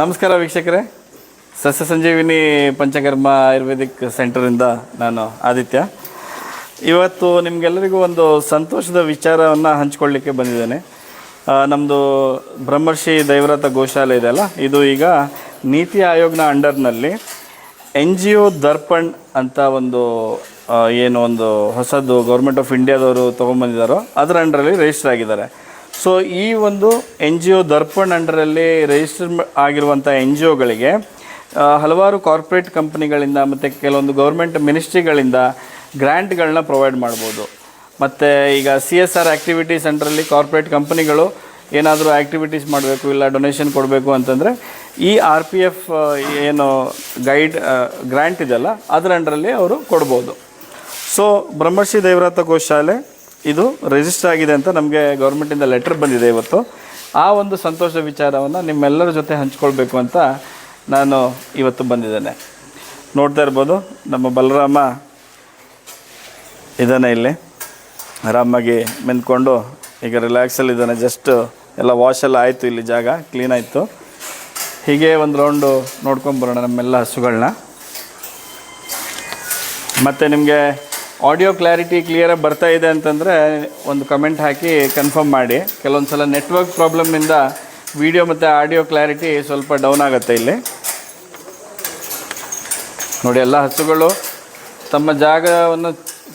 ನಮಸ್ಕಾರ ವೀಕ್ಷಕರೇ. ಸಸ್ಯ ಸಂಜೀವಿನಿ ಪಂಚಕರ್ಮ ಆಯುರ್ವೇದಿಕ್ ಸೆಂಟರಿಂದ ನಾನು ಆದಿತ್ಯ. ಇವತ್ತು ನಿಮಗೆಲ್ಲರಿಗೂ ಒಂದು ಸಂತೋಷದ ವಿಚಾರವನ್ನು ಹಂಚ್ಕೊಳ್ಳಿಕ್ಕೆ ಬಂದಿದ್ದೇನೆ. ನಮ್ಮದು ಬ್ರಹ್ಮರ್ಷಿ ದೈವರಥ ಗೋಶಾಲೆ ಇದೆಯಲ್ಲ ಇದು ಈಗ ನೀತಿ ಆಯೋಗ್ನ ಅಂಡರ್ನಲ್ಲಿ ಎನ್ ಜಿ ಒ ದರ್ಪಣ್ ಅಂತ ಒಂದು ಏನು ಒಂದು ಹೊಸದು ಗೌರ್ಮೆಂಟ್ ಆಫ್ ಇಂಡಿಯಾದವರು ತೊಗೊಂಬಂದಿದ್ದಾರೋ ಅದರ ಅಂಡರಲ್ಲಿ ರಿಜಿಸ್ಟರ್ ಆಗಿದ್ದಾರೆ. ಸೊ ಈ ಒಂದು ಎನ್ ಜಿ ಒ ದರ್ಪಣ್ ಅಂಡರಲ್ಲಿ ರಿಜಿಸ್ಟರ್ ಆಗಿರುವಂಥ ಎನ್ ಜಿ ಒಗಳಿಗೆ ಹಲವಾರು ಕಾರ್ಪೊರೇಟ್ ಕಂಪ್ನಿಗಳಿಂದ ಮತ್ತು ಕೆಲವೊಂದು ಗೌರ್ಮೆಂಟ್ ಮಿನಿಸ್ಟ್ರಿಗಳಿಂದ ಗ್ರ್ಯಾಂಟ್ಗಳನ್ನ ಪ್ರೊವೈಡ್ ಮಾಡ್ಬೋದು. ಮತ್ತು ಈಗ C S R activity centrally corporate ಕಂಪ್ನಿಗಳು ಏನಾದರೂ ಆ್ಯಕ್ಟಿವಿಟೀಸ್ ಮಾಡಬೇಕು ಇಲ್ಲ ಡೊನೇಷನ್ ಕೊಡಬೇಕು ಅಂತಂದರೆ, ಈ ಆರ್ ಪಿ ಎಫ್ ಏನು ಗೈಡ್ ಗ್ರ್ಯಾಂಟ್ ಇದೆಯಲ್ಲ, ಅದರ ಅಂಡರಲ್ಲಿ ಅವರು ಕೊಡ್ಬೋದು. ಸೊ ಬ್ರಹ್ಮರ್ಷಿ ದೇವರಾತ ಗೋಶಾಲೆ ಇದು ರಿಜಿಸ್ಟರ್ ಆಗಿದೆ ಅಂತ ನಮಗೆ ಗೌರ್ಮೆಂಟಿಂದ ಲೆಟರ್ ಬಂದಿದೆ ಇವತ್ತು. ಆ ಒಂದು ಸಂತೋಷದ ವಿಚಾರವನ್ನು ನಿಮ್ಮೆಲ್ಲರ ಜೊತೆ ಹಂಚ್ಕೊಳ್ಬೇಕು ಅಂತ ನಾನು ಇವತ್ತು ಬಂದಿದ್ದೇನೆ. ನೋಡ್ತಾ ಇರ್ಬೋದು, ನಮ್ಮ ಬಲರಾಮ ಇದ್ದಾನೆ ಇಲ್ಲಿ. ಆರಾಮಾಗಿ ಮೆಂದ್ಕೊಂಡು ಈಗ ರಿಲ್ಯಾಕ್ಸಲ್ಲಿ ಇದ್ದಾನೆ. ಜಸ್ಟ್ ಎಲ್ಲ ವಾಶ್ ಎಲ್ಲ ಆಯಿತು ಇಲ್ಲಿ ಜಾಗ ಕ್ಲೀನ್ ಆಯಿತು. ಹೀಗೆ ಒಂದು ರೌಂಡು ನೋಡ್ಕೊಂಬರೋಣ ನಮ್ಮೆಲ್ಲ ಹಸುಗಳನ್ನ ಮತ್ತು ನಿಮಗೆ ಆಡಿಯೋ ಕ್ಲಾರಿಟಿ ಕ್ಲಿಯರಾಗಿ ಬರ್ತಾ ಇದೆ ಅಂತಂದರೆ ಒಂದು ಕಮೆಂಟ್ ಹಾಕಿ ಕನ್ಫರ್ಮ್ ಮಾಡಿ. ಕೆಲವೊಂದು ಸಲ ನೆಟ್ವರ್ಕ್ ಪ್ರಾಬ್ಲಮ್ಮಿಂದ ವಿಡಿಯೋ ಮತ್ತು ಆಡಿಯೋ ಕ್ಲಾರಿಟಿ ಸ್ವಲ್ಪ ಡೌನ್ ಆಗುತ್ತೆ ಇಲ್ಲಿ. ನೋಡಿ, ಎಲ್ಲ ಹಸುಗಳು ತಮ್ಮ ಜಾಗವನ್ನು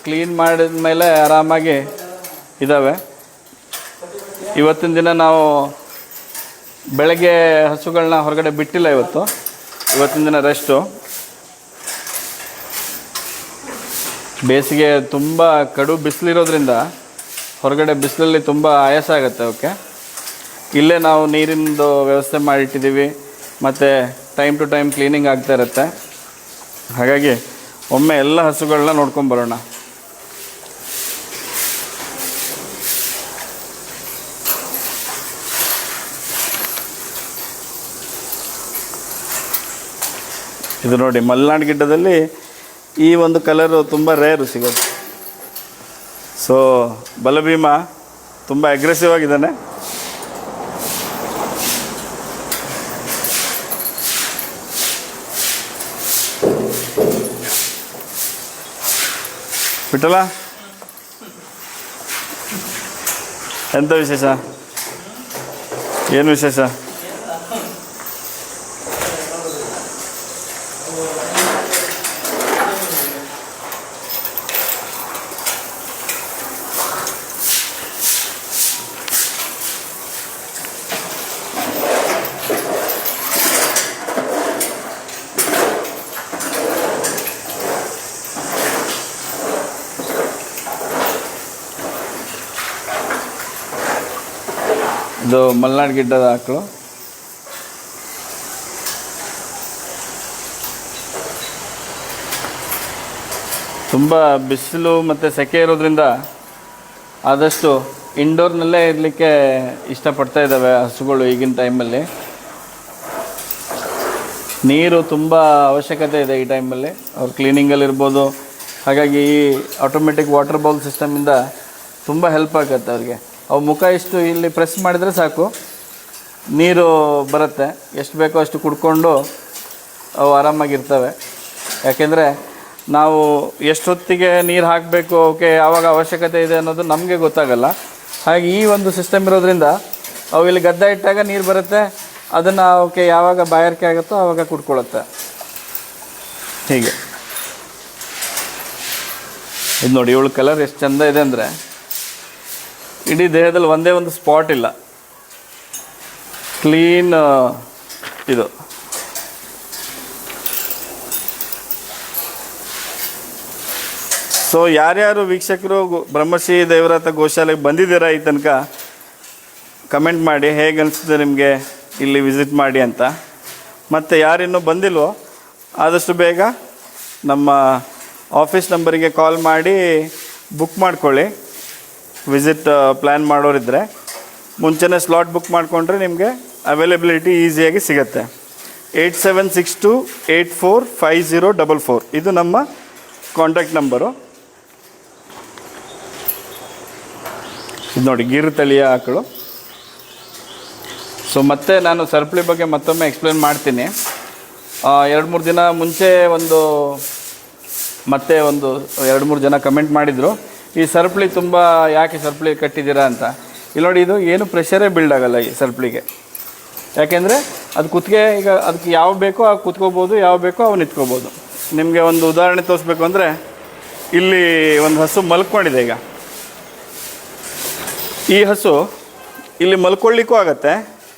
ಕ್ಲೀನ್ ಮಾಡಿದ ಮೇಲೆ ಆರಾಮಾಗಿ ಇದ್ದಾವೆ ಇವತ್ತಿನ ದಿನ ನಾವು ಬೆಳಗ್ಗೆ ಹಸುಗಳನ್ನ ಹೊರಗಡೆ ಬಿಟ್ಟಿಲ್ಲ ಇವತ್ತು. ಇವತ್ತಿನ ದಿನ ರೆಸ್ಟು ಬೇಸಿಗೆ ತುಂಬ ಕಡು ಬಿಸಿಲಿರೋದ್ರಿಂದ ಹೊರಗಡೆ ಬಿಸಿಲಲ್ಲಿ ತುಂಬ ಆಯಾಸ ಆಗುತ್ತೆ ಓಕೆ ಇಲ್ಲೇ ನಾವು ನೀರಿಂದು ವ್ಯವಸ್ಥೆ ಮಾಡಿಟ್ಟಿದ್ದೀವಿ, ಮತ್ತು ಟೈಮ್ ಟು ಟೈಮ್ ಕ್ಲೀನಿಂಗ್ ಆಗ್ತಾ ಇರುತ್ತೆ. ಹಾಗಾಗಿ ಒಮ್ಮೆ ಎಲ್ಲ ಹಸುಗಳನ್ನ ನೋಡ್ಕೊಂಬರೋಣ ಇದು ನೋಡಿ ಮಲೆನಾಡು ಗಿಡ್ಡದಲ್ಲಿ ಈ ಒಂದು ಕಲರು ತುಂಬ ರೇರು ಸಿಗೋದು ಸೊ ಬಲಭೀಮ ತುಂಬ ಅಗ್ರೆಸಿವ್ ಆಗಿದ್ದಾನೆ. ಬಿಟ್ಟಲ್ಲ ಎಂಥ ವಿಶೇಷ? ಏನು ವಿಶೇಷ? ಇದು ಮಲೆನಾಡು ಗಿಡ್ಡದ ಆಕಳು. ತುಂಬ ಬಿಸಿಲು ಮತ್ತು ಸೆಕೆ ಇರೋದ್ರಿಂದ ಆದಷ್ಟು ಇಂಡೋರ್ನಲ್ಲೇ ಇರಲಿಕ್ಕೆ ಇಷ್ಟಪಡ್ತಾ ಇದ್ದಾವೆ ಹಸುಗಳು ಈಗಿನ ಟೈಮಲ್ಲಿ. ನೀರು ತುಂಬ ಅವಶ್ಯಕತೆ ಇದೆ ಈ ಟೈಮಲ್ಲಿ. ಅವ್ರ ಕ್ಲೀನಿಂಗಲ್ಲಿರ್ಬೋದು ಹಾಗಾಗಿ ಈ ಆಟೋಮೆಟಿಕ್ ವಾಟರ್ ಬೌಲ್ ಸಿಸ್ಟಮಿಂದ ತುಂಬ ಹೆಲ್ಪ್ ಆಗುತ್ತೆ ಅವ್ರಿಗೆ. ಅವು ಮುಖ ಇಷ್ಟು ಇಲ್ಲಿ ಪ್ರೆಸ್ ಮಾಡಿದರೆ ಸಾಕು. ನೀರು ಬರುತ್ತೆ. ಎಷ್ಟು ಬೇಕೋ ಅಷ್ಟು ಕುಡ್ಕೊಂಡು ಅವು ಆರಾಮಾಗಿರ್ತವೆ. ಯಾಕೆಂದರೆ ನಾವು ಎಷ್ಟೊತ್ತಿಗೆ ನೀರು ಹಾಕಬೇಕು, ಅವಕ್ಕೆ ಯಾವಾಗ ಅವಶ್ಯಕತೆ ಇದೆ ಅನ್ನೋದು ನಮಗೆ ಗೊತ್ತಾಗಲ್ಲ. ಹಾಗೆ ಈ ಒಂದು ಸಿಸ್ಟಮ್ ಇರೋದ್ರಿಂದ ಅವು ಇಲ್ಲಿ ಗದ್ದೆ ಇಟ್ಟಾಗ ನೀರು ಬರುತ್ತೆ. ಅದನ್ನು ಅವಕ್ಕೆ ಯಾವಾಗ ಬಾಯಾರಿಕೆ ಆಗುತ್ತೋ ಆವಾಗ ಕುಡ್ಕೊಳ್ಳುತ್ತೆ ಹೀಗೆ. ಇದು ನೋಡಿ, ಇವಳು ಕಲರ್ ಎಷ್ಟು ಚಂದ ಇದೆ ಅಂದರೆ ಇಡೀ ದೇಹದಲ್ಲಿ ಒಂದೇ ಒಂದು ಸ್ಪಾಟ್ ಇಲ್ಲ. ಕ್ಲೀನ್ ಇದು. ಸೊ ಯಾರ್ಯಾರು ವೀಕ್ಷಕರು ಬ್ರಹ್ಮಶ್ರೀ ದೇವರಾತ ಗೋಶಾಲೆಗೆ ಬಂದಿದ್ದೀರಾ ಈ ತನಕ, ಕಮೆಂಟ್ ಮಾಡಿ, ಹೇಗೆ ಅನಿಸ್ತದೆ ನಿಮಗೆ ಇಲ್ಲಿ ವಿಸಿಟ್ ಮಾಡಿ ಅಂತ. ಮತ್ತು ಯಾರಿನ್ನೂ ಬಂದಿಲ್ವೋ, ಆದಷ್ಟು ಬೇಗ ನಮ್ಮ ಆಫೀಸ್ ನಂಬರಿಗೆ ಕಾಲ್ ಮಾಡಿ ಬುಕ್ ಮಾಡ್ಕೊಳ್ಳಿ. ವಿಸಿಟ್ ಪ್ಲ್ಯಾನ್ ಮಾಡೋರಿದ್ದರೆ ಮುಂಚೆನೇ ಸ್ಲಾಟ್ ಬುಕ್ ಮಾಡಿಕೊಂಡ್ರೆ ನಿಮಗೆ ಅವೈಲೇಬಿಲಿಟಿ ಈಸಿಯಾಗಿ ಸಿಗುತ್ತೆ. Eight seven six two eight four five zero double four ಇದು ನಮ್ಮ ಕಾಂಟ್ಯಾಕ್ಟ್ ನಂಬರು ಇದು ನೋಡಿ, ಗಿರ್ ತಳಿಯ ಆಕಳು. ಸೊ ಮತ್ತೆ ನಾನು ಸರ್ಪಳಿ ಬಗ್ಗೆ ಮತ್ತೊಮ್ಮೆ ಎಕ್ಸ್ಪ್ಲೇನ್ ಮಾಡ್ತೀನಿ. ಎರಡು ಮೂರು ದಿನ ಮುಂಚೆ ಒಂದು, ಮತ್ತೆ ಒಂದು ಎರಡು ಮೂರು ಜನ ಕಮೆಂಟ್ ಮಾಡಿದರು. ಈ ಸರ್ಪಳಿ ತುಂಬ ಯಾಕೆ ಸರ್ಪಳಿ ಕಟ್ಟಿದ್ದೀರಾ ಅಂತ. ಇಲ್ಲಿ ನೋಡಿ, ಇದು ಏನು ಪ್ರೆಷರೇ ಬಿಲ್ಡ್ ಆಗಲ್ಲ ಈ ಸರ್ಪಳಿಗೆ. ಯಾಕೆಂದರೆ ಅದು ಕುತ್ತಿಗೆ ಈಗ ಅದಕ್ಕೆ ಯಾವ ಬೇಕೋ ಆ ಕುತ್ಕೋಬೋದು, ಯಾವ ಬೇಕೋ ಅವು ನಿಂತ್ಕೋಬೋದು. ನಿಮಗೆ ಒಂದು ಉದಾಹರಣೆ ತೋರಿಸ್ಬೇಕು ಅಂದರೆ, ಇಲ್ಲಿ ಒಂದು ಹಸು ಮಲ್ಕೊಂಡಿದೆ ಈಗ. ಈ ಹಸು ಇಲ್ಲಿ ಮಲ್ಕೊಳ್ಳಿಕ್ಕೂ ಆಗತ್ತೆ,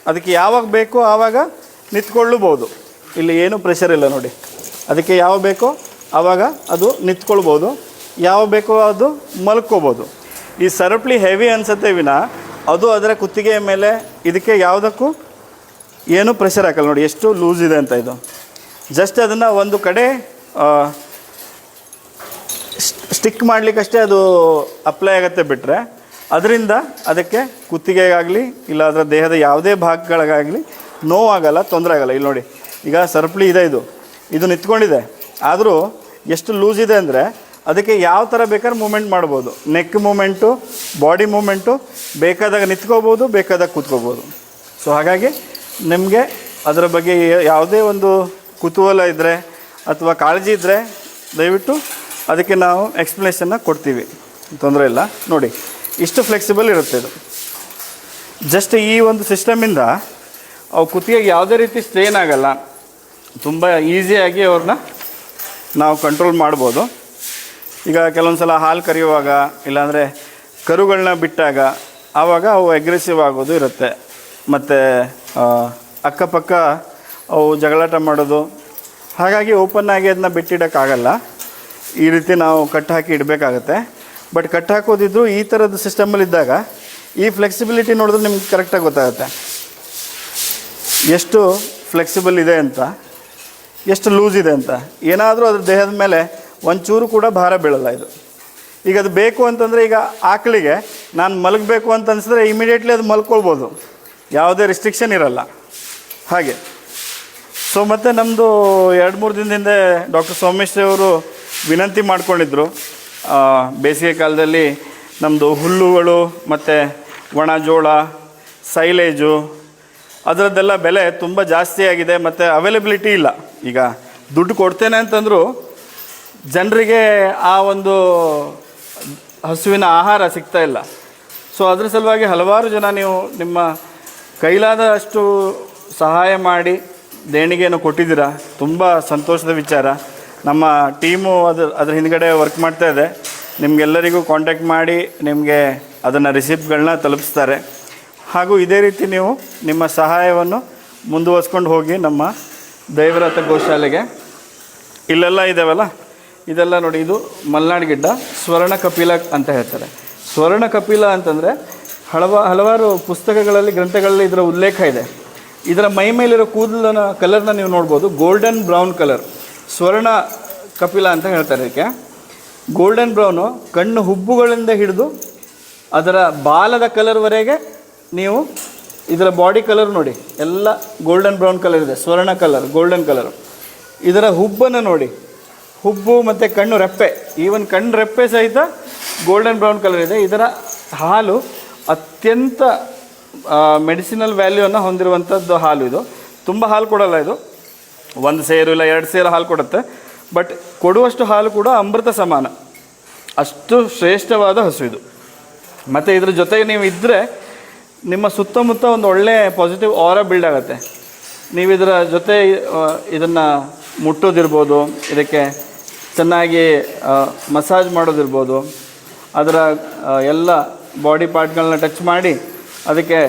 ಅದಕ್ಕೆ ಯಾವಾಗ ಬೇಕೋ ಆವಾಗ ನಿಂತ್ಕೊಳ್ಳಬಹುದು ಇಲ್ಲಿ ಏನೂ ಪ್ರೆಷರ್ ಇಲ್ಲ ನೋಡಿ. ಅದಕ್ಕೆ ಯಾವ ಬೇಕೋ ಆವಾಗ ಅದು ನಿಂತ್ಕೊಳ್ಬೋದು. ಯಾವ ಬೇಕೋ ಅದು ಮಲ್ಕೋಬೋದು. ಈ ಸರಪಳಿ ಹೆವಿ ಅನ್ಸುತ್ತೆ ವಿನ, ಅದು ಅದರ ಕುತ್ತಿಗೆಯ ಮೇಲೆ ಇದಕ್ಕೆ ಯಾವುದಕ್ಕೂ ಏನೂ ಪ್ರೆಷರ್ ಹಾಕಲ್ಲ ನೋಡಿ, ಎಷ್ಟು ಲೂಸ್ ಇದೆ ಅಂತ ಇದು. ಜಸ್ಟ್ ಅದನ್ನು ಒಂದು ಕಡೆ ಸ್ಟಿಕ್ ಮಾಡಲಿಕ್ಕಷ್ಟೇ ಅದು ಅಪ್ಲೈ ಆಗುತ್ತೆ ಬಿಟ್ಟರೆ ಅದರಿಂದ ಅದಕ್ಕೆ ಕುತ್ತಿಗೆಗಾಗಲಿ, ಇಲ್ಲ ಅದರ ದೇಹದ ಯಾವುದೇ ಭಾಗಗಳಿಗಾಗಲಿ ನೋವಾಗಲ್ಲ, ತೊಂದರೆ ಆಗಲ್ಲ. ಇಲ್ಲಿ ನೋಡಿ, ಈಗ ಸರಪಳಿ ಇದೆ ಇದು. ಇದು ನಿಂತ್ಕೊಂಡಿದೆ. ಆದರೂ ಎಷ್ಟು ಲೂಸ್ ಇದೆ ಅಂದರೆ ಅದಕ್ಕೆ ಯಾವ ಥರ ಬೇಕಾದ್ರೆ ಮೂಮೆಂಟ್ ಮಾಡ್ಬೋದು. ನೆಕ್ ಮೂಮೆಂಟು ಬಾಡಿ ಮೂಮೆಂಟು ಬೇಕಾದಾಗ ನಿಂತ್ಕೋಬೋದು, ಬೇಕಾದಾಗ ಕೂತ್ಕೋಬೋದು. ಸೊ ಹಾಗಾಗಿ ನಿಮಗೆ ಅದರ ಬಗ್ಗೆ ಯಾವುದೇ ಒಂದು ಕುತೂಹಲ ಇದ್ದರೆ ಅಥವಾ ಕಾಳಜಿ ಇದ್ದರೆ ದಯವಿಟ್ಟು ಅದಕ್ಕೆ ನಾವು ಎಕ್ಸ್ಪ್ಲನೇಷನ್ನ ಕೊಡ್ತೀವಿ. ತೊಂದರೆ ಇಲ್ಲ. ನೋಡಿ, ಇಷ್ಟು ಫ್ಲೆಕ್ಸಿಬಲ್ ಇರುತ್ತೆ ಇದು. ಜಸ್ಟ್ ಈ ಒಂದು ಸಿಸ್ಟಮಿಂದ ಅವು ಕುತ್ತಿಗೆ ಯಾವುದೇ ರೀತಿ ಸ್ಟ್ರೇನ್ ಆಗಲ್ಲ. ತುಂಬ ಈಸಿಯಾಗಿ ಅವ್ರನ್ನ ನಾವು ಕಂಟ್ರೋಲ್ ಮಾಡ್ಬೋದು. ಈಗ ಕೆಲವೊಂದು ಸಲ ಹಾಲು ಕರೆಯುವಾಗ, ಇಲ್ಲಾಂದರೆ ಕರುಗಳನ್ನ ಬಿಟ್ಟಾಗ ಆವಾಗ ಅವು ಅಗ್ರೆಸಿವ್ ಆಗೋದು ಇರುತ್ತೆ. ಮತ್ತು ಅಕ್ಕಪಕ್ಕ ಅವು ಜಗಳಾಟ ಮಾಡೋದು. ಹಾಗಾಗಿ ಓಪನ್ ಆಗಿ ಅದನ್ನ ಬಿಟ್ಟಿಡೋಕ್ಕಾಗಲ್ಲ. ಈ ರೀತಿ ನಾವು ಕಟ್ ಹಾಕಿ ಇಡಬೇಕಾಗತ್ತೆ. ಬಟ್ ಕಟ್ ಹಾಕೋದಿದ್ರು ಈ ಥರದ ಸಿಸ್ಟಮಲ್ಲಿದ್ದಾಗ ಈ ಫ್ಲೆಕ್ಸಿಬಿಲಿಟಿ ನೋಡಿದ್ರೆ ನಿಮ್ಗೆ ಕರೆಕ್ಟಾಗಿ ಗೊತ್ತಾಗುತ್ತೆ. ಎಷ್ಟು ಫ್ಲೆಕ್ಸಿಬಲ್ ಇದೆ ಅಂತ, ಎಷ್ಟು ಲೂಸ್ ಇದೆ ಅಂತ. ಏನಾದರೂ ಅದ್ರ ದೇಹದ ಮೇಲೆ ಒಂಚೂರು ಕೂಡ ಭಾರ ಬೀಳಲ್ಲ ಇದು. ಈಗ ಅದು ಬೇಕು ಅಂತಂದರೆ ಈಗ ಆಕಳಿಗೆ ನಾನು ಮಲಗಬೇಕು ಅಂತ ಅನಿಸಿದ್ರೆ ಇಮಿಡಿಯೇಟ್ಲಿ ಅದು ಮಲ್ಕೊಳ್ಬೋದು. ಯಾವುದೇ ರಿಸ್ಟ್ರಿಕ್ಷನ್ ಇರಲ್ಲ. ಹಾಗೆ. ಸೊ ಮತ್ತು ನಮ್ಮದು ಎರಡು ಮೂರು ದಿನದಿಂದ ಡಾಕ್ಟರ್ ಸೋಮೇಶ್ ಅವರು ವಿನಂತಿ ಮಾಡ್ಕೊಂಡಿದ್ರು. ಬೇಸಿಗೆ ಕಾಲದಲ್ಲಿ ನಮ್ಮದು ಹುಲ್ಲುಗಳು ಮತ್ತು ಒಣ ಜೋಳ, ಸೈಲೇಜು, ಅದರದ್ದೆಲ್ಲ ಬೆಲೆ ತುಂಬ ಜಾಸ್ತಿ ಆಗಿದೆ. ಮತ್ತು ಅವೈಲೇಬಿಲಿಟಿ ಇಲ್ಲ. ಈಗ ದುಡ್ಡು ಕೊಡ್ತೇನೆ ಅಂತಂದರೂ ಜನರಿಗೆ ಆ ಒಂದು ಹಸುವಿನ ಆಹಾರ ಸಿಗ್ತಾ ಇಲ್ಲ. ಸೊ ಅದರ ಸಲುವಾಗಿ ಹಲವಾರು ಜನ ನೀವು ನಿಮ್ಮ ಕೈಲಾದಷ್ಟು ಸಹಾಯ ಮಾಡಿ ದೇಣಿಗೆಯನ್ನು ಕೊಟ್ಟಿದ್ದೀರಾ? ತುಂಬ ಸಂತೋಷದ ವಿಚಾರ. ನಮ್ಮ ಟೀಮು ಅದು ಅದ್ರ ಹಿಂದ್ಗಡೆ ವರ್ಕ್ ಮಾಡ್ತಾ ಇದೆ. ನಿಮಗೆಲ್ಲರಿಗೂ ಕಾಂಟ್ಯಾಕ್ಟ್ ಮಾಡಿ ನಿಮಗೆ ಅದನ್ನು ರಿಸಿಪ್ಟ್ಗಳನ್ನ ತಲುಪಿಸ್ತಾರೆ. ಹಾಗೂ ಇದೇ ರೀತಿ ನೀವು ನಿಮ್ಮ ಸಹಾಯವನ್ನು ಮುಂದುವರ್ಸ್ಕೊಂಡು ಹೋಗಿ ನಮ್ಮ ದೈವರಥ ಗೋಶಾಲೆಗೆ. ಇಲ್ಲೆಲ್ಲ ಇದಾವಲ್ಲ? ಇದೆಲ್ಲ ನೋಡಿ, ಇದು ಮಲ್ನಾಡ್ ಗಿಡ್ಡ, ಸ್ವರ್ಣ ಕಪಿಲ ಅಂತ ಹೇಳ್ತಾರೆ. ಸ್ವರ್ಣ ಕಪಿಲ ಅಂತಂದರೆ ಹಲವ, ಹಲವಾರು ಪುಸ್ತಕಗಳಲ್ಲಿ, ಗ್ರಂಥಗಳಲ್ಲಿ ಇದರ ಉಲ್ಲೇಖ ಇದೆ. ಇದರ ಮೈ ಮೇಲಿರೋ ಕೂದಲನ ಕಲರ್ನ ನೀವು ನೋಡ್ಬೋದು. Golden brown colour. ಸ್ವರ್ಣ ಕಪಿಲ ಅಂತ ಹೇಳ್ತಾರೆ ಇದಕ್ಕೆ. ಗೋಲ್ಡನ್ ಬ್ರೌನು ಕಣ್ಣು ಹುಬ್ಬುಗಳಿಂದ ಹಿಡಿದು ಅದರ ಬಾಲದ ಕಲರ್ವರೆಗೆ ನೀವು ಇದರ ಬಾಡಿ ಕಲರ್ ನೋಡಿ. ಎಲ್ಲ ಗೋಲ್ಡನ್ ಬ್ರೌನ್ ಕಲರ್ ಇದೆ. ಸ್ವರ್ಣ ಕಲರ್, ಗೋಲ್ಡನ್ ಕಲರ್. ಇದರ ಹುಬ್ಬನ್ನು ನೋಡಿ. ಹುಬ್ಬು ಮತ್ತು ಕಣ್ಣು ರೆಪ್ಪೆ. ಈವನ್ ಕಣ್ಣು ರೆಪ್ಪೆ ಸಹಿತ ಗೋಲ್ಡನ್ ಬ್ರೌನ್ ಕಲರ್ ಇದೆ. ಇದರ ಹಾಲು ಅತ್ಯಂತ ಮೆಡಿಸಿನಲ್ ವ್ಯಾಲ್ಯೂವನ್ನು ಹೊಂದಿರುವಂಥದ್ದು ಹಾಲು ಇದು. ತುಂಬ ಹಾಲು ಕೊಡಲ್ಲ ಇದು. ಒಂದು ಸೇರು ಇಲ್ಲ, ಎರಡು ಸೇರು ಹಾಲು ಕೊಡುತ್ತೆ. ಬಟ್ ಕೊಡುವಷ್ಟು ಹಾಲು ಕೂಡ ಅಮೃತ ಸಮಾನ. ಅಷ್ಟು ಶ್ರೇಷ್ಠವಾದ ಹಸು ಇದು. ಮತ್ತು ಇದ್ರ ಜೊತೆಗೆ ನೀವು ಇದ್ದರೆ ನಿಮ್ಮ ಸುತ್ತಮುತ್ತ ಒಂದು ಒಳ್ಳೆ ಪಾಸಿಟಿವ್ ಆರ ಬಿಲ್ಡ್ ಆಗುತ್ತೆ. ನೀವು ಇದರ ಜೊತೆ ಇದನ್ನು ಮುಟ್ಟೋದಿರ್ಬೋದು, ಇದಕ್ಕೆ ಚೆನ್ನಾಗಿ ಮಸಾಜ್ ಮಾಡೋದಿರ್ಬೋದು. ಅದರ ಎಲ್ಲ ಬಾಡಿ ಪಾರ್ಟ್ಗಳನ್ನ ಟಚ್ ಮಾಡಿ ಅದಕ್ಕೆ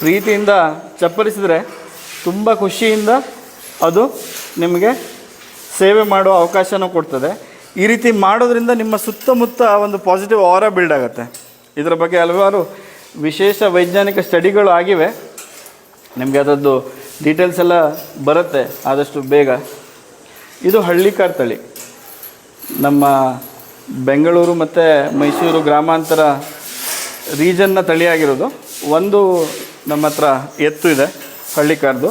ಪ್ರೀತಿಯಿಂದ ಚಪ್ಪರಿಸಿದರೆ ತುಂಬ ಖುಷಿಯಿಂದ ಅದು ನಿಮಗೆ ಸೇವೆ ಮಾಡುವ ಅವಕಾಶನೂ ಕೊಡ್ತದೆ. ಈ ರೀತಿ ಮಾಡೋದ್ರಿಂದ ನಿಮ್ಮ ಸುತ್ತಮುತ್ತ ಒಂದು ಪಾಸಿಟಿವ್ ಆರ ಬಿಲ್ಡ್ ಆಗುತ್ತೆ. ಇದರ ಬಗ್ಗೆ ಹಲವಾರು ವಿಶೇಷ ವೈಜ್ಞಾನಿಕ ಸ್ಟಡಿಗಳು ಆಗಿವೆ. ನಿಮಗೆ ಅದರದ್ದು ಡೀಟೇಲ್ಸ್ ಎಲ್ಲ ಬರುತ್ತೆ ಆದಷ್ಟು ಬೇಗ. ಇದು ಹಳ್ಳಿಕಾರ್ ತಳಿ. ನಮ್ಮ ಬೆಂಗಳೂರು ಮತ್ತು ಮೈಸೂರು ಗ್ರಾಮಾಂತರ ರೀಜನ್ನ ತಳಿಯಾಗಿರೋದು. ಒಂದು ನಮ್ಮ ಹತ್ರ ಎತ್ತು ಇದೆ ಹಳ್ಳಿಕಾರ್ದು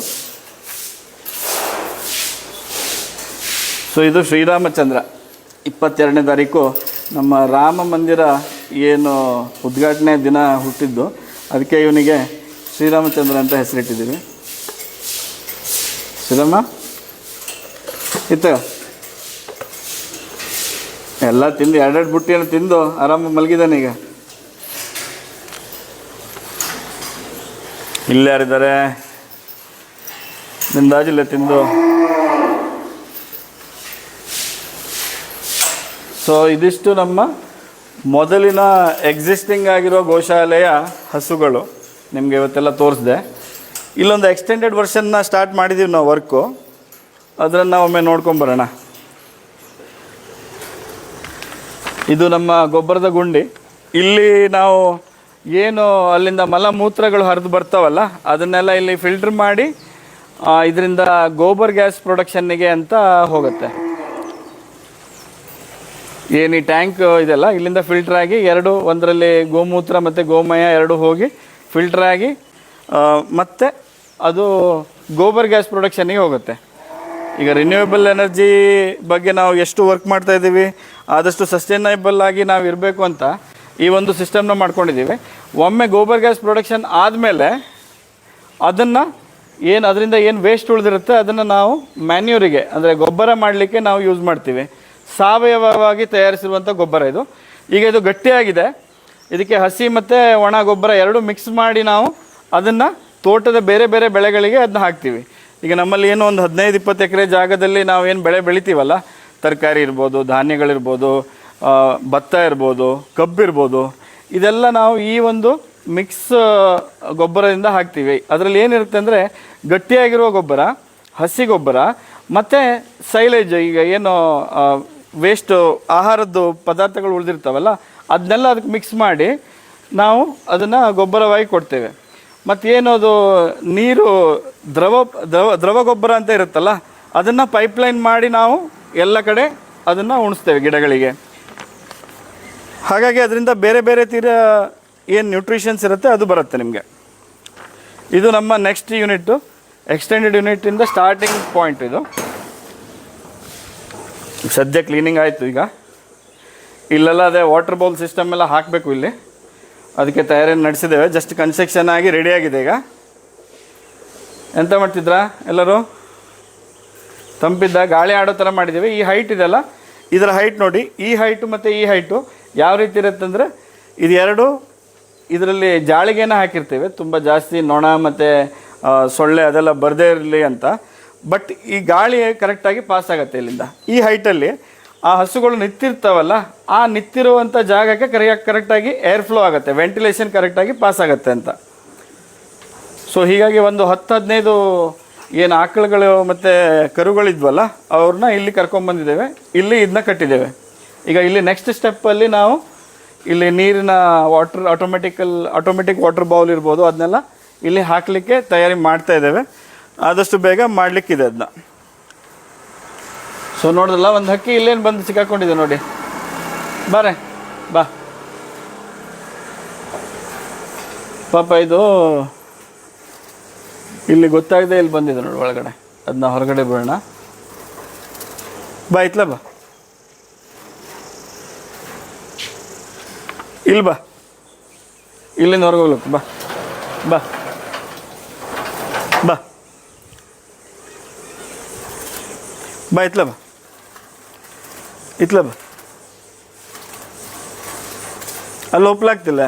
ಸೊ ಇದು ಶ್ರೀರಾಮಚಂದ್ರ. ಇಪ್ಪತ್ತೆರಡನೇ ತಾರೀಕು ನಮ್ಮ ರಾಮ ಮಂದಿರ ಏನು ಉದ್ಘಾಟನೆ ದಿನ ಹುಟ್ಟಿದ್ದು, ಅದಕ್ಕೆ ಇವನಿಗೆ ಶ್ರೀರಾಮಚಂದ್ರ ಅಂತ ಹೆಸರಿಟ್ಟಿದ್ದೀವಿ. ಶ್ರೀರಾಮ ಇತ್ತ ಎಲ್ಲ ತಿಂದು, ಎರಡೆರಡು ಬುಟ್ಟಿಯನ್ನು ತಿಂದು ಆರಾಮ ಮಲಗಿದ್ದಾನೆ ಈಗ. ಇಲ್ಲಿ ಯಾರಿದ್ದಾರೆ? ನಿಂದಾಜಿಲ್ಲ ತಿಂದು. ಸೊ ಇದಿಷ್ಟು ನಮ್ಮ ಮೊದಲಿನ ಎಕ್ಸಿಸ್ಟಿಂಗ್ ಆಗಿರೋ ಗೋಶಾಲೆಯ ಹಸುಗಳು ನಿಮಗೆ ಇವತ್ತೆಲ್ಲ ತೋರಿಸಿದೆ. ಇಲ್ಲೊಂದು ಎಕ್ಸ್ಟೆಂಡೆಡ್ ವರ್ಷನ್ನ ಸ್ಟಾರ್ಟ್ ಮಾಡಿದ್ದೀವಿ ನಾವು ವರ್ಕು ಅದನ್ನು ಒಮ್ಮೆ ನೋಡ್ಕೊಂಬರೋಣ ಇದು ನಮ್ಮ ಗೊಬ್ಬರದ ಗುಂಡಿ. ಇಲ್ಲಿ ನಾವು ಏನು ಅಲ್ಲಿಂದ ಮಲಮೂತ್ರಗಳು ಹರಿದು ಬರ್ತಾವಲ್ಲ, ಅದನ್ನೆಲ್ಲ ಇಲ್ಲಿ ಫಿಲ್ಟರ್ ಮಾಡಿ ಇದರಿಂದ ಗೋಬರ್ ಗ್ಯಾಸ್ ಪ್ರೊಡಕ್ಷನ್ನಿಗೆ ಅಂತ ಹೋಗುತ್ತೆ. ಏನು ಈ ಟ್ಯಾಂಕ್ ಇದೆಲ್ಲ, ಇಲ್ಲಿಂದ ಫಿಲ್ಟರ್ ಆಗಿ ಎರಡು, ಒಂದರಲ್ಲಿ ಗೋಮೂತ್ರ ಮತ್ತು ಗೋಮಯ ಎರಡು ಹೋಗಿ ಫಿಲ್ಟರ್ ಆಗಿ ಮತ್ತೆ ಅದು ಗೋಬರ್ ಗ್ಯಾಸ್ ಪ್ರೊಡಕ್ಷನ್ನಿಗೆ ಹೋಗುತ್ತೆ. ಈಗ ರಿನ್ಯೂಯಬಲ್ ಎನರ್ಜಿ ಬಗ್ಗೆ ನಾವು ಎಷ್ಟು ವರ್ಕ್ ಮಾಡ್ತಾ ಇದ್ದೀವಿ, ಆದಷ್ಟು ಸಸ್ಟೈನಬಲ್ ಆಗಿ ನಾವು ಇರಬೇಕು ಅಂತ ಈ ಒಂದು ಸಿಸ್ಟಮ್ನ ಮಾಡ್ಕೊಂಡಿದ್ದೀವಿ. ಒಮ್ಮೆ ಗೋಬರ್ ಗ್ಯಾಸ್ ಪ್ರೊಡಕ್ಷನ್ ಆದಮೇಲೆ ಅದನ್ನು ಏನು, ಅದರಿಂದ ಏನು ವೇಸ್ಟ್ ಉಳಿದಿರುತ್ತೆ, ಅದನ್ನು ನಾವು ಮ್ಯಾನ್ಯೂರಿಗೆ ಅಂದರೆ ಗೊಬ್ಬರ ಮಾಡಲಿಕ್ಕೆ ನಾವು ಯೂಸ್ ಮಾಡ್ತೀವಿ. ಸಾವಯವವಾಗಿ ತಯಾರಿಸಿರುವಂಥ ಗೊಬ್ಬರ ಇದು. ಈಗ ಇದು ಗಟ್ಟಿಯಾಗಿದೆ. ಇದಕ್ಕೆ ಹಸಿ ಮತ್ತು ಒಣ ಗೊಬ್ಬರ ಎರಡು ಮಿಕ್ಸ್ ಮಾಡಿ ನಾವು ಅದನ್ನು ತೋಟದ ಬೇರೆ ಬೇರೆ ಬೆಳೆಗಳಿಗೆ ಅದನ್ನ ಹಾಕ್ತೀವಿ. ಈಗ ನಮ್ಮಲ್ಲಿ ಏನು ಒಂದು ಹದಿನೈದು, ಇಪ್ಪತ್ತು ಎಕರೆ ಜಾಗದಲ್ಲಿ ನಾವು ಏನು ಬೆಳೆ ಬೆಳಿತೀವಲ್ಲ, ತರಕಾರಿ ಇರ್ಬೋದು, ಧಾನ್ಯಗಳಿರ್ಬೋದು ಭತ್ತ ಇರ್ಬೋದು, ಕಬ್ಬು ಇರ್ಬೋದು, ಇದೆಲ್ಲ ನಾವು ಈ ಒಂದು ಮಿಕ್ಸ್ ಗೊಬ್ಬರದಿಂದ ಹಾಕ್ತೀವಿ. ಅದರಲ್ಲಿ ಏನಿರುತ್ತೆ ಅಂದರೆ ಗಟ್ಟಿಯಾಗಿರುವ ಗೊಬ್ಬರ, ಹಸಿ ಗೊಬ್ಬರ, ಮತ್ತು ಸೈಲೇಜ್, ಈಗ ಏನು ವೇಸ್ಟು ಆಹಾರದ್ದು ಪದಾರ್ಥಗಳು ಉಳಿದಿರ್ತಾವಲ್ಲ, ಅದನ್ನೆಲ್ಲ ಅದಕ್ಕೆ ಮಿಕ್ಸ್ ಮಾಡಿ ನಾವು ಅದನ್ನು ಗೊಬ್ಬರವಾಗಿ ಕೊಡ್ತೇವೆ. ಮತ್ತೇನು ಅದು ನೀರು ದ್ರವ ದ್ರವ ದ್ರವ ಗೊಬ್ಬರ ಅಂತ ಇರುತ್ತಲ್ಲ, ಅದನ್ನು ಪೈಪ್ಲೈನ್ ಮಾಡಿ ನಾವು ಎಲ್ಲ ಕಡೆ ಅದನ್ನು ಉಣಿಸ್ತೇವೆ ಗಿಡಗಳಿಗೆ. ಹಾಗಾಗಿ ಅದರಿಂದ ಬೇರೆ ಬೇರೆ ತೀರ ಏನು ನ್ಯೂಟ್ರಿಷನ್ಸ್ ಇರುತ್ತೆ ಅದು ಬರುತ್ತೆ ನಿಮಗೆ. ಇದು ನಮ್ಮ ನೆಕ್ಸ್ಟ್ ಯೂನಿಟ್ಟು ಎಕ್ಸ್ಟೆಂಡೆಡ್ ಯೂನಿಟಿಂದ ಸ್ಟಾರ್ಟಿಂಗ್ ಪಾಯಿಂಟ್ ಇದು. ಸದ್ಯ ಕ್ಲೀನಿಂಗ್ ಆಯಿತು ಈಗ. ಇಲ್ಲೆಲ್ಲ ಅದೇ ವಾಟರ್ ಬೌಲ್ ಸಿಸ್ಟಮ್ ಎಲ್ಲ ಹಾಕಬೇಕು ಇಲ್ಲಿ. ಅದಕ್ಕೆ ತಯಾರಿ ನಡೆಸಿದ್ದೇವೆ. ಜಸ್ಟ್ ಕನ್ಸ್ಟ್ರಕ್ಷನ್ ಆಗಿ ರೆಡಿ ಆಗಿದೆ ಈಗ. ಎಂತ ಮಾಡ್ತಿದ್ರಾ ಎಲ್ಲರೂ? ತಂಪಿದ್ದ ಗಾಳಿ ಆಡೋ ಥರ ಮಾಡಿದ್ದೀವಿ. ಈ ಹೈಟ್ ಇದೆಲ್ಲ ಇದರ ಹೈಟ್ ನೋಡಿ. ಈ ಹೈಟು ಮತ್ತು ಈ ಹೈಟು ಯಾವ ರೀತಿ ಇರುತ್ತಂದರೆ ಇದು ಎರಡು ಇದರಲ್ಲಿ ಜಾಳಿಗೆನ ಹಾಕಿರ್ತೇವೆ. ತುಂಬ ಜಾಸ್ತಿ ನೊಣ ಮತ್ತು ಸೊಳ್ಳೆ ಅದೆಲ್ಲ ಬರದೇ ಇರಲಿ ಅಂತ. ಬಟ್ ಈ ಗಾಳಿ ಕರೆಕ್ಟಾಗಿ ಪಾಸ್ ಆಗುತ್ತೆ ಇಲ್ಲಿಂದ. ಈ ಹೈಟಲ್ಲಿ ಆ ಹಸುಗಳು ನಿಂತಿರ್ತಾವಲ್ಲ, ಆ ನಿಂತಿರುವಂಥ ಜಾಗಕ್ಕೆ ಕರೆಯಾಗಿ ಕರೆಕ್ಟಾಗಿ ಏರ್ ಫ್ಲೋ ಆಗುತ್ತೆ ವೆಂಟಿಲೇಷನ್ ಕರೆಕ್ಟಾಗಿ ಪಾಸ್ ಆಗುತ್ತೆ ಅಂತ. ಸೊ ಹೀಗಾಗಿ ಒಂದು ಹತ್ತು ಹದಿನೈದು ಏನು ಆಕಳುಗಳು ಮತ್ತು ಕರುಗಳಿದ್ವಲ್ಲ, ಅವ್ರನ್ನ ಇಲ್ಲಿ ಕರ್ಕೊಂಬಂದಿದ್ದೇವೆ, ಇಲ್ಲಿ ಇದನ್ನ ಕಟ್ಟಿದ್ದೇವೆ. ಈಗ ಇಲ್ಲಿ ನೆಕ್ಸ್ಟ್ ಸ್ಟೆಪ್ಪಲ್ಲಿ ನಾವು ಇಲ್ಲಿ ನೀರಿನ water automatical automatic water bowl ಇರ್ಬೋದು, ಅದನ್ನೆಲ್ಲ ಇಲ್ಲಿ ಹಾಕಲಿಕ್ಕೆ ತಯಾರಿ ಮಾಡ್ತಾ ಇದ್ದೇವೆ. ಆದಷ್ಟು ಬೇಗ ಮಾಡಲಿಕ್ಕಿದೆ ಅದನ್ನ ಸೊ ನೋಡಿದ್ರಲ್ಲ ಒಂದು ಹಕ್ಕಿ ಇಲ್ಲೇನು ಬಂದು ಸಿಕ್ಕಾಕೊಂಡಿದೆ ನೋಡಿ. ಬಾರೆ, ಬಾ. ಪಾಪ ಇದು ಇಲ್ಲಿ ಗೊತ್ತಾಗದೆ ಇಲ್ಲಿ ಬಂದಿದೆ ನೋಡಿ ಒಳಗಡೆ. ಅದನ್ನ ಹೊರಗಡೆ ಬಿಡೋಣ ಬಾ, ಇತ್ಲ ಬಾ. ಇಲ್ಲಿ ಬಾ. ಇಲ್ಲಿಂದ ಹೊರಗೆ ಹೋಗ್ಲಿಕ್ಕೆ, ಬಾ. ಬಾ. ಬಾ. ಬಾ, ಇತ್ಲ ಬಾ. ಇತ್ಲ ಅಲ್ಲಿ ಒಪ್ಲಾಗ್ತಿಲ್ಲ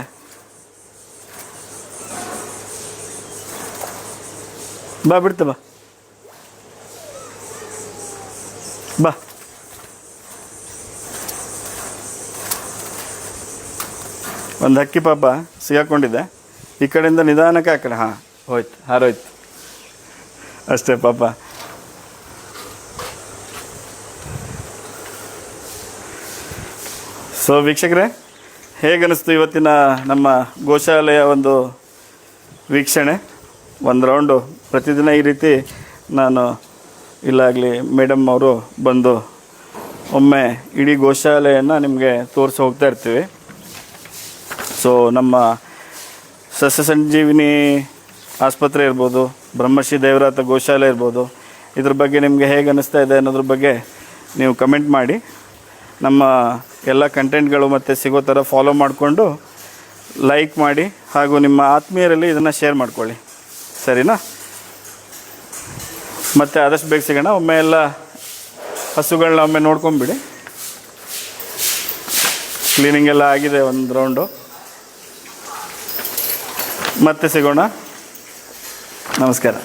ಬಾ ಬಿಡ್ತ ಬಾ. ಬಾ. ಒಂದು ಹಕ್ಕಿ ಪಾಪ ಸಿಗಾಕೊಂಡಿದ್ದೆ ಈ ಕಡೆಯಿಂದ ನಿಧಾನಕ್ಕೆ ಆ ಕಡೆ ಹಾಂ. ಹೋಯ್ತು ಹಾರೋಯ್ತು. ಅಷ್ಟೇ ಪಾಪ. ಸೊ ವೀಕ್ಷಕರೇ, ಹೇಗನ್ನಿಸ್ತು ಇವತ್ತಿನ ನಮ್ಮ ಗೋಶಾಲೆಯ ಒಂದು ವೀಕ್ಷಣೆ? ಒಂದು ರೌಂಡು. ಪ್ರತಿದಿನ ಈ ರೀತಿ ನಾನು ಇಲ್ಲಾಗಲಿ ಮೇಡಮ್ ಅವರು ಬಂದು ಒಮ್ಮೆ ಇಡೀ ಗೋಶಾಲೆಯನ್ನು ನಿಮಗೆ ತೋರಿಸಿ ಹೋಗ್ತಾ ಇರ್ತೀವಿ. ಸೊ ನಮ್ಮ ಸಸ್ಯ ಸಂಜೀವಿನಿ ಆಸ್ಪತ್ರೆ ಇರ್ಬೋದು, ಬ್ರಹ್ಮಶ್ರೀ ದೇವರಾತ ಗೋಶಾಲೆ ಇರ್ಬೋದು, ಇದ್ರ ಬಗ್ಗೆ ನಿಮಗೆ ಹೇಗೆ ಅನ್ನಿಸ್ತಾ ಇದೆ ಅನ್ನೋದ್ರ ಬಗ್ಗೆ ನೀವು ಕಮೆಂಟ್ ಮಾಡಿ. ನಮ್ಮ ಎಲ್ಲ ಕಂಟೆಂಟ್ಗಳು ಮತ್ತು ಸಿಗೋ ಥರ ಫಾಲೋ ಮಾಡಿಕೊಂಡು ಲೈಕ್ ಮಾಡಿ ಹಾಗೂ ನಿಮ್ಮ ಆತ್ಮೀಯರಲ್ಲಿ ಇದನ್ನು ಶೇರ್ ಮಾಡಿಕೊಳ್ಳಿ. ಸರಿನಾ? ಮತ್ತು ಆದಷ್ಟು ಬೇಗ ಸಿಗೋಣ. ಒಮ್ಮೆ ಎಲ್ಲ ಹಸುಗಳನ್ನ ಒಮ್ಮೆ ನೋಡ್ಕೊಂಬಿಡಿ. ಕ್ಲೀನಿಂಗ್ ಎಲ್ಲ ಆಗಿದೆ ಒಂದು ರೌಂಡು ಮತ್ತೆ ಸಿಗೋಣ. ನಮಸ್ಕಾರ.